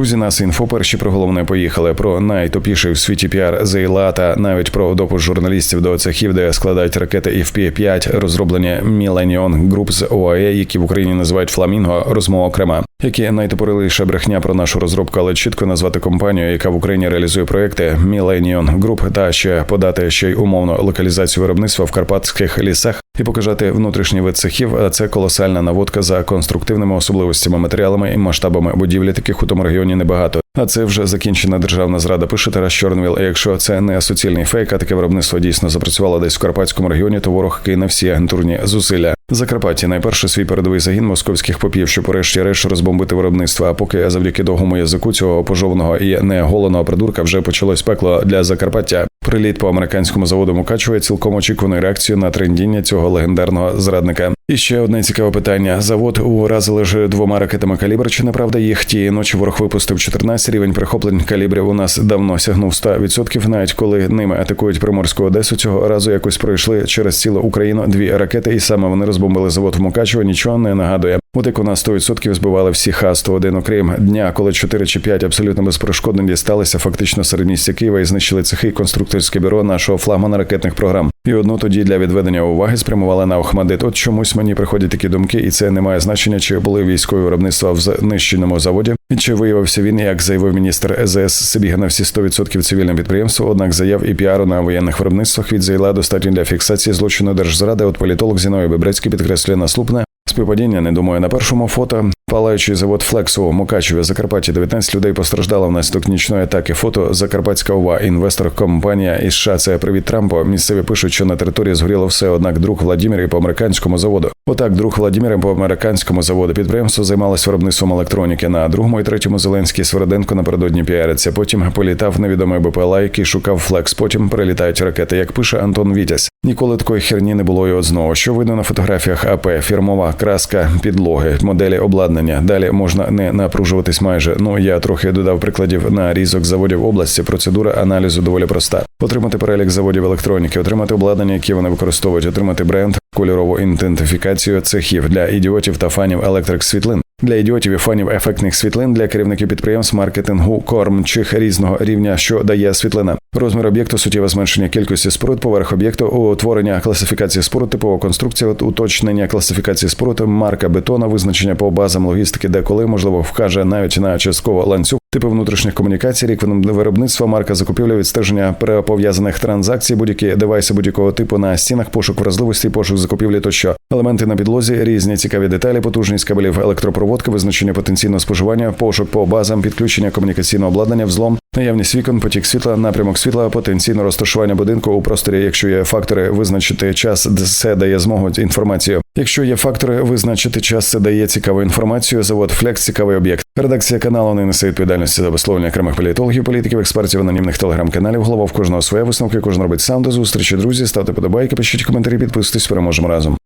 Друзі, нас інфо перші про головне поїхали про найтопіший в світі піар Зейла та навіть про допуск журналістів до цехів, де складають ракети FP-5, розроблені Millennium Group з ОАЕ, які в Україні називають Фламінго, розмова окрема. Які найтопориліша брехня про нашу розробку, але чітко назвати компанію, яка в Україні реалізує проекти Millennium Group, та ще подати ще й умовну локалізацію виробництва в карпатських лісах і показати внутрішній вид цехів. А це колосальна наводка за конструктивними особливостями, матеріалами і масштабами будівлі. Таких у тому регіоні небагато. А це вже закінчена державна зрада. Пише Тарас Чорнвіл. І Якщо це не суцільний фейк, а таке виробництво дійсно запрацювало десь в карпатському регіоні, то ворог кине всі агентурні зусилля. Закарпатті найперше свій передовий загін московських попів, що порешті решт розбомбити виробництво. А поки завдяки довгому язику цього пожованого і неголеного придурка вже почалось пекло для Закарпаття. Приліт по американському заводу Мукачева цілком очікувану реакцію на трендіння цього легендарного зрадника. І ще одне цікаве питання: завод уразили ж двома ракетами калібр. Чи неправда їх тієї ночі ворог випустив 14 рівень прихоплень калібрів у нас давно сягнув 100%, навіть коли ними атакують приморську Одесу. Цього разу якось пройшли через цілу Україну дві ракети, і саме вони розбомбили завод в Мукачево. Нічого не нагадує. От як у нас 100% збивали всі Х-101, окрім дня, коли 4 чи 5 абсолютно безперешкодно дісталися фактично середмістя Києва і знищили цехи і конструкторське бюро нашого флагмана ракетних програм. І одну тоді для відведення уваги спрямували на Охмадит. От чомусь мені приходять такі думки, і це не має значення, чи були військові виробництва в знищеному заводі, і чи виявився він, як заявив міністр ЕЗС Сибіга на всі 100% цивільне підприємство. Однак заяв і піару на воєнних виробництвах від Зайла достатньо для фіксації злочину держзради. От політолог Зіною Бебрецький підкреслює наступне. Співпадіння не думаю на першому фото. Палаючий завод Флекс у Мукачеві, Закарпатті, 19 людей постраждало внаслідок нічної атаки. Фото Закарпатська ОВА, інвестор компанія із США. Це привіт Трампу. Місцеві пишуть, що на території згоріло все. Однак друг Владімір і по американському заводу. Отак, друг Владімір по американському заводу. Підприємство займалось виробництвом електроніки. На другому і третьому Зеленський Сверденко напередодні піариться. Потім політав невідомий БПЛА, який шукав Флекс. Потім прилітають ракети. Як пише Антон Вітязь. Ніколи такої херні не було і одного. Що видно на фотографіях АП, фірмова краска підлоги, моделі обладнання. Далі можна не напружуватись майже. Ну я трохи додав прикладів на різок заводів області. Процедура аналізу доволі проста. Отримати перелік заводів електроніки, отримати обладнання, які вони використовують, отримати бренд, кольорову ідентифікацію цехів для ідіотів та фанів електрик світлин. Для ідіотів і фанів ефектних світлин для керівників підприємств маркетингу кормчих різного рівня, що дає світлина. Розмір об'єкту суттєве зменшення кількості споруд, поверх об'єкту, утворення класифікації споруд, типова конструкція, уточнення класифікації споруд, марка бетона, визначення по базам логістики, де коли можливо вкаже навіть на частково ланцюг. Типи внутрішніх комунікацій, рік виробництва, марка закупівля, відстеження перепов'язаних транзакцій, будь-які девайси будь-якого типу на стінах, пошук вразливості, пошук закупівлі тощо. Елементи на підлозі, різні цікаві деталі, потужність кабелів електропроводки, визначення потенційного споживання, пошук по базам, підключення комунікаційного обладнання, взлом, наявність вікон, потік світла, напрямок світла, потенційне розташування будинку у просторі. Якщо є фактори, визначити час, це дає змогу інформацію. Якщо є фактори, визначити час, це дає цікаву інформацію. Завод Флекс цікавий об'єкт. Редакція каналу не несе відповідальності за висловлення окремих політологів, політиків, експертів, анонімних телеграм-каналів. Голова в кожного своє висновки, кожен робить сам до зустрічі. Друзі, ставте подобайки, пишіть коментарі, підписуйтесь, переможемо разом.